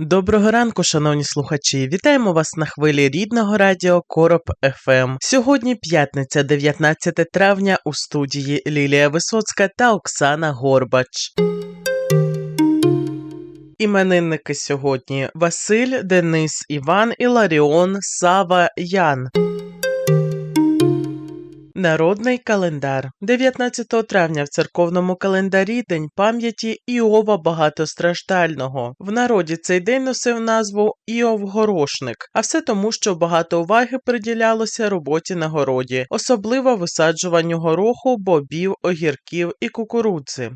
Доброго ранку, шановні слухачі! Вітаємо вас на хвилі рідного радіо Короб ФМ. Сьогодні п'ятниця, 19 травня, у студії Лілія Висоцька та Оксана Горбач. Іменинники сьогодні Василь, Денис, Іван, Іларіон, Сава, Ян. Народний календар 19 травня в церковному календарі День пам'яті Іова Багатостраждального. В народі цей день носив назву Іов Горошник, а все тому, що багато уваги приділялося роботі на городі, особливо висаджуванню гороху, бобів, огірків і кукурудзи.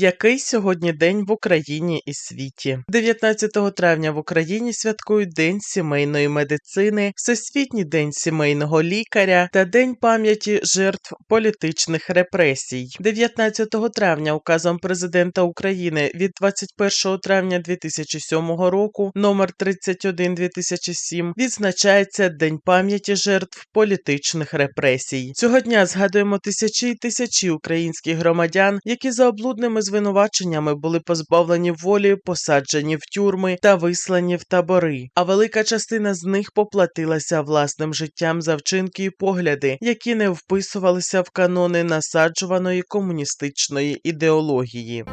Який сьогодні день в Україні і світі? 19 травня в Україні святкують День сімейної медицини, Всесвітній день сімейного лікаря та День пам'яті жертв політичних репресій. 19 травня указом президента України від 21 травня 2007 року номер 31 2007 відзначається День пам'яті жертв політичних репресій. Цього дня згадуємо тисячі й тисячі українських громадян, які за облудними звинуваченнями були позбавлені волі, посаджені в тюрми та вислані в табори. А велика частина з них поплатилася власним життям за вчинки і погляди, які не вписувалися в канони насаджуваної комуністичної ідеології.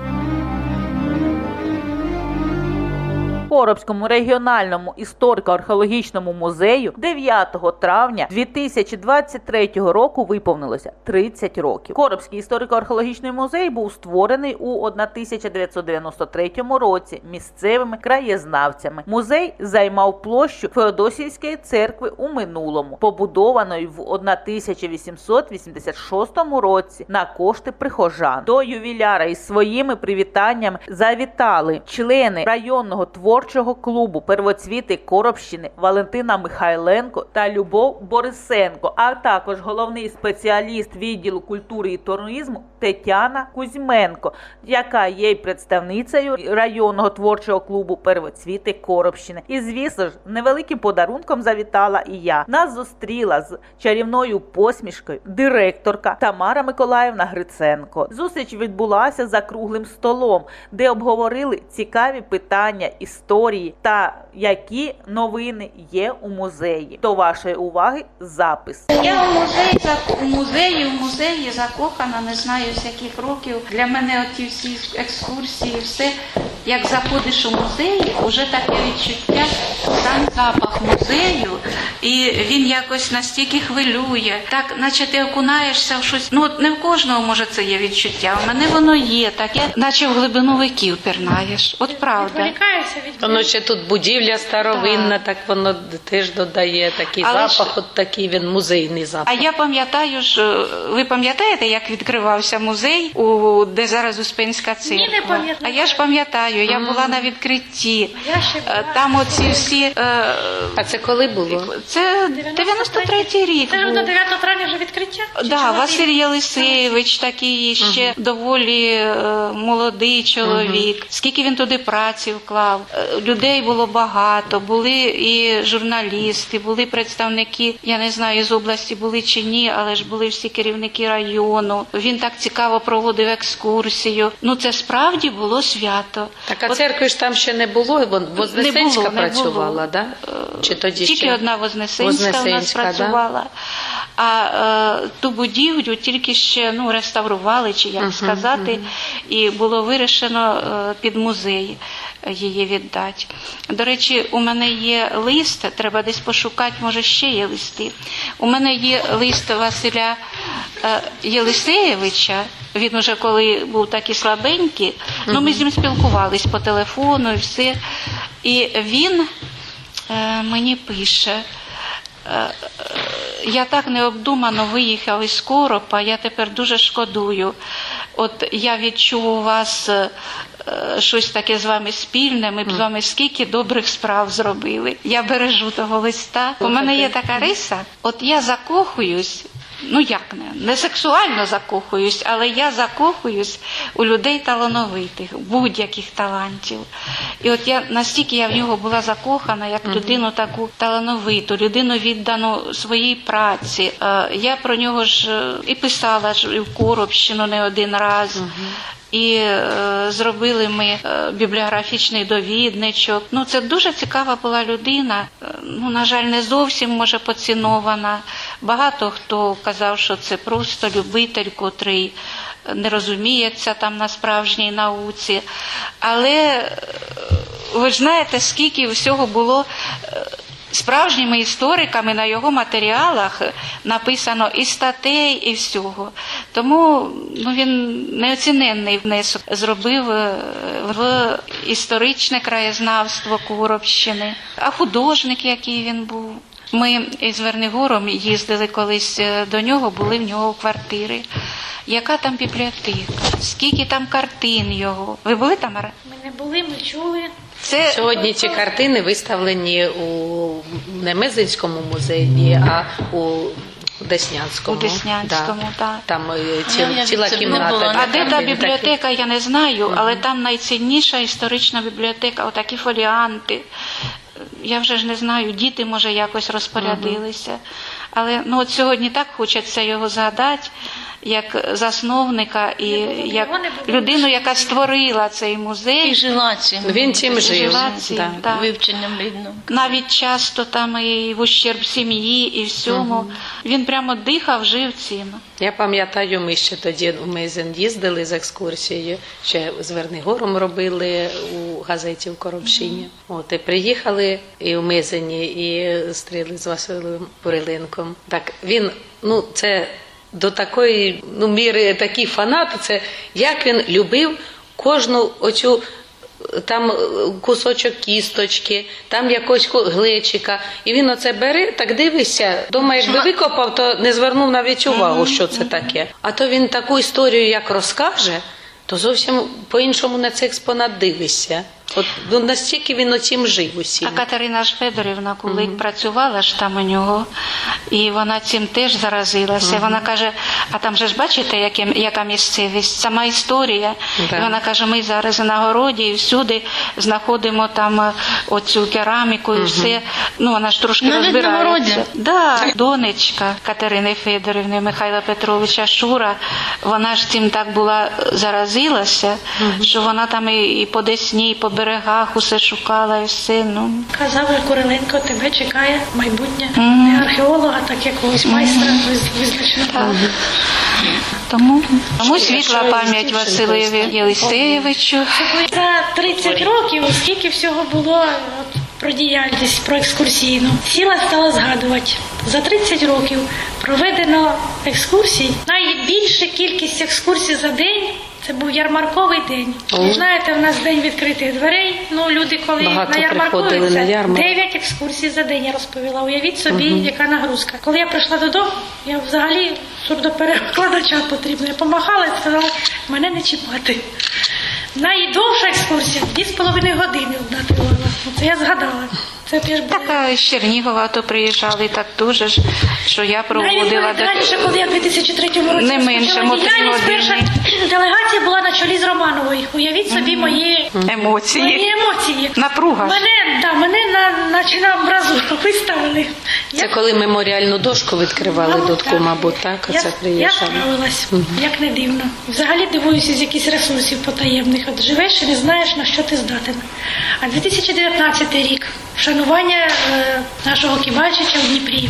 Коробському регіональному історико-археологічному музею 9 травня 2023 року виповнилося 30 років. Коробський історико-археологічний музей був створений у 1993 році місцевими краєзнавцями. Музей займав площу Феодосійської церкви у минулому, побудованої в 1886 році на кошти прихожан. До ювіляра із своїми привітаннями завітали члени районного творчого клубу Первоцвіти Коробщини Валентина Михайленко та Любов Борисенко, а також головний спеціаліст відділу культури і туризму Тетяна Кузьменко, яка є й представницею районного творчого клубу Первоцвіти Коробщини. І звісно ж, невеликим подарунком завітала і я. Нас зустріла з чарівною посмішкою директорка Тамара Миколаївна Гриценко. Зустріч відбулася за круглим столом, де обговорили цікаві питання історії та які новини є у музеї. До вашої уваги запис. Я у музеї у музеї, в музеї закохана, не знаю з років. Для мене оті всі екскурсії, все. Як заходиш у музей, вже таке відчуття, сам запах музею, і він якось настільки хвилює, так наче ти окунаєшся в щось. Ну от не в кожного може це є відчуття. У мене воно є, таке, наче в глибину віків пірнаєш. От правда. Відволікаєшся від Воно ще тут будівля старовинна, так воно теж додає такий Але ж- запах, от такий він музейний запах. А я пам'ятаю ж, е, ви пам'ятаєте, як відкривався музей, у, де зараз Успенська церква? Ні, не пам'ятаю. А я ж пам'ятаю, я була на відкритті. Я ще Е, була. Там оці всі. е, А це коли було? Це 93-й рік. Це ж був. 9 травня вже відкриття? Да, Василь ти? Єлисеєвич такий ще доволі е, молодий чоловік. Скільки він туди праці вклав. Е, Людей було багато, були і журналісти, були представники, я не знаю, з області були чи ні, але ж були всі керівники району. Він так цікаво проводив екскурсію. Ну це справді було свято. Так, а От церкви ж там ще не було, вон Вознесенська не було, не працювала, було. да? Чи тоді Тільки ще? одна Вознесенська, у нас Вознесенська, да? працювала. А е, ту будівлю тільки ще ну, реставрували, чи як Мгм, сказати, і було вирішено е, під музей її віддати. До речі, у мене є лист, треба десь пошукати, може ще є листи. У мене є лист Василя е, Єлисеєвича. Він уже коли був такий слабенький, ну ми з ним спілкувались по телефону і все. І він мені пише. е, Я так необдумано виїхав із Коропа, я тепер дуже шкодую. От я відчув у вас е, е, щось таке з вами спільне. Ми б з вами скільки добрих справ зробили. Я бережу того листа. У мене є така риса. От я закохуюсь. Ну як не, не сексуально закохуюсь, але я закохуюсь у людей талановитих, будь-яких талантів. І от я настільки я в нього була закохана, як людину таку талановиту, людину віддану своїй праці. Е, Я про нього ж е, і писала ж і в Коробщину не один раз. І е, зробили ми е, бібліографічний довідничок. Ну це дуже цікава була людина. Е, Ну на жаль, не зовсім може поцінована. Багато хто казав, що це просто любитель, котрий не розуміється там на справжній науці. Але е, ви ж знаєте, скільки всього було. е, Справжніми істориками на його матеріалах написано і статей, і всього. Тому ну, він неоціненний внесок зробив е, в історичне краєзнавство Куровщини. А художник, який він був. Ми із Вернигором їздили колись е, до нього, були в нього квартири. Яка там бібліотека? Скільки там картин його? Ви були там? Ара? Ми не були, ми чули. Це Сьогодні ці картини виставлені у не Мезинському музеї, а у Деснянському. У Деснянському, так. Там е, Я- я ціла це кімната. А де та бібліотека, я не знаю, але там найцінніша історична бібліотека, отакі фоліанти. Я вже ж не знаю, діти, може, якось розпорядилися. Але ну, от сьогодні так хочеться його згадати, як засновника і як людину, яка створила цей І музей. жила цим. Він цим жив. Жила цим, да. так. Вивченням рідно. Навіть часто там і в ущерб сім'ї, і всьому. Він прямо дихав, жив цим. Я пам'ятаю, ми ще тоді у Мезен їздили з екскурсією, ще з Вернигором робили у газеті в Коробщині. От і приїхали і в Мезені, і стріли з Василем Куриленком. Так він, ну це до такої ну, міри такий фанат, це як він любив кожну оцю там е, кусочок кісточки, там якогось ку- глечика. І він оце бере, так дивишся. Дома, якби викопав, то не звернув навіть увагу, що це таке. А то він таку історію як розкаже, то зовсім по-іншому на цей експонат дивишся. От ну, настільки він оцім жив усім. А Катерина ж Федорівна, коли працювала ж там у нього, і вона цим теж заразилася. Вона каже: а там же ж бачите, яке, яка місцевість, сама історія. Да. І вона каже: ми зараз на городі і всюди знаходимо там е, оцю кераміку і все. Ну вона ж трошки Навіть розбирається. Да, донечка Катерини Федорівни, Михайла Петровича Шура, вона ж цим так була заразилася, що вона там і, і по Десні, і по берегах усе шукала, і все. Ну, Казав Куриленко, тебе чекає майбутнє. Не археолога, так якогось майстра виз- визначеного. Тому, тому світла пам'ять Василеві Єлисеєвичу. За 30 років скільки всього було от, про діяльність, про екскурсійну. Сіла стала згадувати. За 30 років проведено екскурсій. Найбільша кількість екскурсій за день. Це був ярмарковий день. О. Знаєте, в нас день відкритих дверей. Ну люди, коли Багато на ярмарку приходили на 9 екскурсій за день я розповіла. Уявіть собі, яка нагрузка. Коли я прийшла додому, я взагалі сурдоперекладача потрібно. Я помахала і сказала, мене не чіпати. Найдовша екскурсія дві з половиною години одна тривала. Це я згадала. Це теж було. Така з Чернігова то приїжджали так дуже ж, що я проводила. Навіть так- раніше, коли я в 2003 році Не менше, розпочала діяльність, перша делегація була на чолі з Романовою. Уявіть собі мої, Емоції. мої емоції. Напруга. Мене, да, мене на, наче на образу виставили. Це коли меморіальну дошку відкривали Ну, додку, так. мабуть, так? Я, Оце я приїжджали. справилась, як не дивно. Взагалі дивуюся з якихось ресурсів потаємних. От живеш і не знаєш, на що ти здатен. А 2019 рік е, нашого Кібальчича в Дніпрі.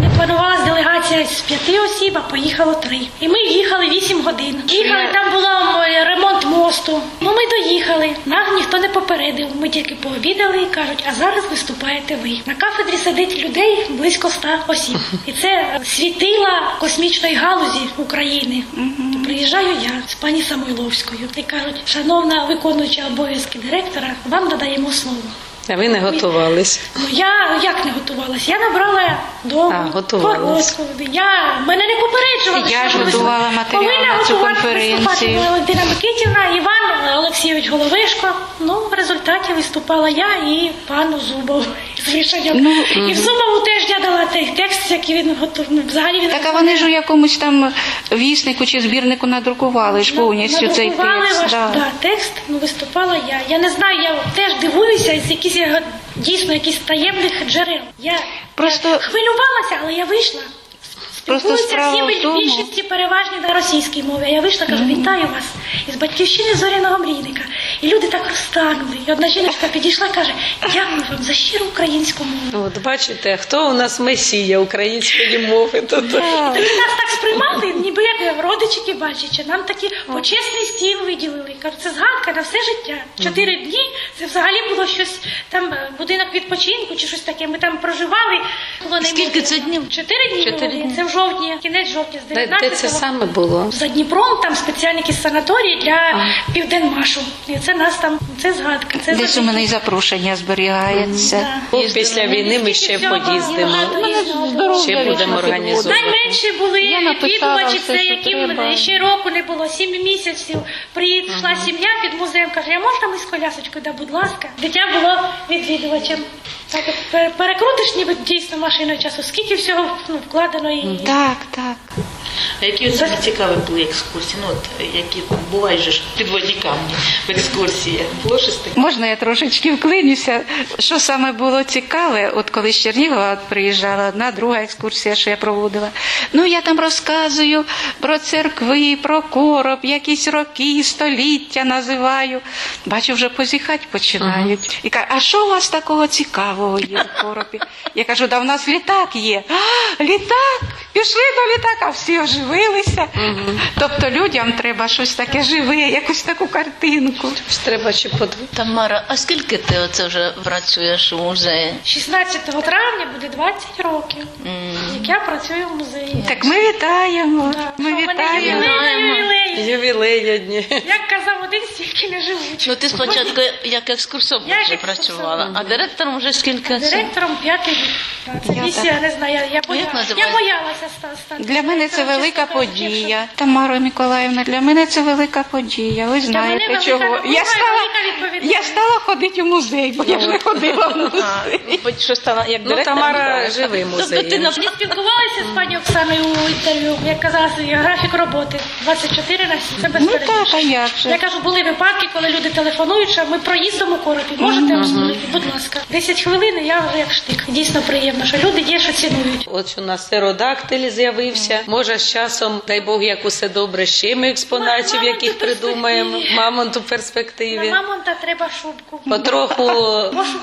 Не планувалась делегація з п'яти осіб, а поїхало три. І ми їхали вісім годин. Їхали, там був е, ремонт мосту. Ну ми доїхали. Нас ніхто не попередив. Ми тільки пообідали і кажуть, а зараз виступаєте ви. На кафедрі сидить людей близько ста осіб. І це світила космічної галузі України. Приїжджаю я з пані Самойловською. І кажуть, шановна виконуюча обов'язки директора, вам надаємо слово. А ви не готувались. Ну я як не готувалась? Я набрала дому А, готувалась. Я мене не попереджували. Я ж готувала матеріал на цю конференцію. Валентина Микитівна, Іван Олексійович Головишко. Ну, в результаті виступала я і пан Зубов рішенням. Ну, і в Сумову теж я дала той текст, який він готов. Ну, взагалі він Так а вони ж у якомусь там віснику чи збірнику надрукували ж повністю цей Надрукували текст. ваш Да. да, текст, ну виступала я. Я не знаю, я теж дивуюся з якісь дійсно якісь таємних джерел. Я Просто- я хвилювалася, але я вийшла. Просто Спілкуюся справа всі в тому- більшості переважні на російській мові. Я вийшла, кажу, вітаю вас із батьківщини зоряного мрійника. І люди так розтанули. І одна жіночка підійшла і каже: Дякую вам за щиру українську мову. Ну, От бачите, хто у нас месія української мови? Тут нас так сприймали, ніби як родичі кібальчича. Нам такі почесний стіл виділили. Кажуть, це згадка на все життя. Чотири дні це взагалі було щось там будинок відпочинку чи щось таке. Ми там проживали. Було Скільки це днів? Чотири дні. Чотири дні. Це жовтні, кінець жовтня, з де, 19 де це саме було? За Дніпром там спеціальні якісь санаторії для південмашу. І це нас там, це згадка. Це Десь у мене і запрошення зберігається. Да. Після війни ми ще поїздимо. Ще будемо організовувати. Найменші були Я написала все, це що яким треба. ще року не було, сім місяців. Прийшла сім'я під музеєм, каже, а можна ми з колясочкою? Да, будь ласка. Дитя було відвідувачем. Так, от пер- перекрутиш ніби дійсно машиною часу, скільки всього ну, вкладено і. Так, так. А які от самі цікаві були екскурсії? Ну, от, які бувають же ж підводні камні в екскурсіях. Було щось таке? Можна я трошечки вклинюся? Що саме було цікаве, от коли з Чернігова приїжджала одна, друга екскурсія, що я проводила. Ну я там розказую про церкви, про короб, якісь роки, століття називаю. Бачу, вже позіхати починають. І кажуть, а що у вас такого цікавого є в коробі? Я кажу, да в нас літак є. А, літак! Пішли до літака, всі оживилися. Тобто людям треба щось таке живе, якусь таку картинку. Ж Треба чи подивитися. Тамара, а скільки ти оце вже працюєш у музеї? 16 травня буде 20 років, як я працюю в музеї. Так ми вітаємо. Да. Ми що в мене вітаємо. ювілей. Ювілеї дні. Як казав один, стільки не живуть. Ну ти спочатку як екскурсовод вже працювала, а директором вже скільки? Директором п'ятий рік. Це Я не знаю, я, я, боя... я боялася стати. Для мене це велика подія. Тамара Миколаївна, для мене це велика подія. Ви знаєте велика чого? Я стала, я стала ходити у музей, бо я ж не ходила в музей. Що стала як Ну, Тамара живий Тобто ти музей. на Ми спілкувалися з пані Оксаною у інтерв'ю, як казала, графік роботи 24 на 7. Це Ну так, а як Я же? кажу, були випадки, коли люди телефонують, що ми проїздом у коропі. Можете обслужити, будь ласка. 10 хвилин, і я вже як штик. Дійсно приємно, що люди є, що цінують. От у нас серодактиль з'явився. Може, з часом, дай Бог, як усе добре, ще ми експонатів, Мамонт у яких придумаємо. перспективі. Мамонт у На мамонта треба шубку. Потроху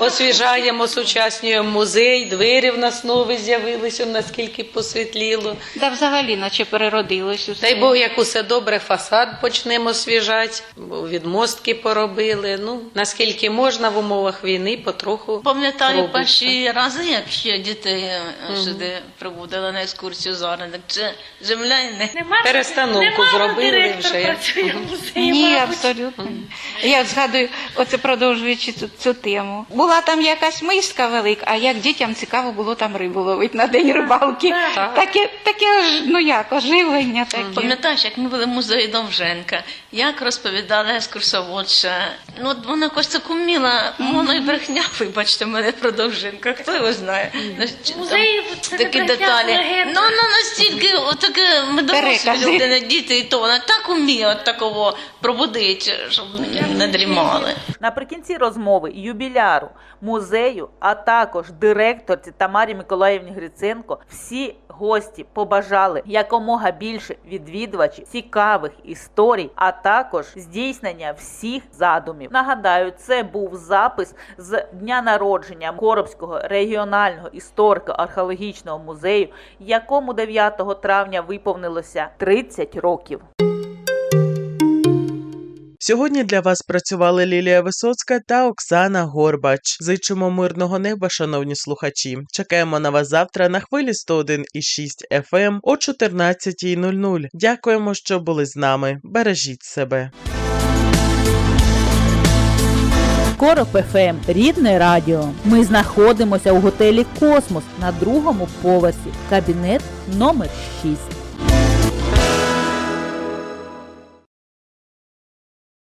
освіжаємо, сучаснюємо музей, двері в нас нові з'явилися, наскільки посвітліло. Да взагалі, наче переродилось усе. Дай Бог, як усе добре, фасад почнемо освіжати, відмостки поробили. Ну, наскільки можна в умовах війни, потроху. Пам'ятаю перші рази, як ще дітей е, сюди приводила на екскурсію зараз. Так це земля і не Нема, Перестановку нема зробили вже. музеї. Ні, мабуть. абсолютно. Я згадую, оце продовжуючи цю, цю тему. Була там якась миска велика, а як дітям цікаво було там рибу ловити на день рибалки. Так. Таке, таке ж, ну як, оживлення таке. Пам'ятаєш, як ми були в музеї Довженка, як розповідала екскурсоводша. Ну, от вона якось це куміла, воно і брехня, вибачте мене про Довженка, хто його знає. Ну, Музеї там це не такі деталі. Ну, ну настільки, отаке, ми дорослі людини, діти, і то вона так уміє от такого пробудити, щоб не дрімали. Наприкінці розмови юбіляру музею, а також директорці Тамарі Миколаївні Гриценко, всі гості побажали якомога більше відвідувачів, цікавих історій, а також здійснення всіх задумів. Нагадаю, це був запис з дня народження Коробського регіонального історико-археологічного музею, якому 9 травня виповнилося 30 років. Сьогодні для вас працювали Лілія Висоцька та Оксана Горбач. Зичимо мирного неба, шановні слухачі. Чекаємо на вас завтра на хвилі 101,6 FM о 14.00. Дякуємо, що були з нами. Бережіть себе. Короб ФМ, рідне радіо. Ми знаходимося у готелі Космос на другому поверсі, кабінет номер 6.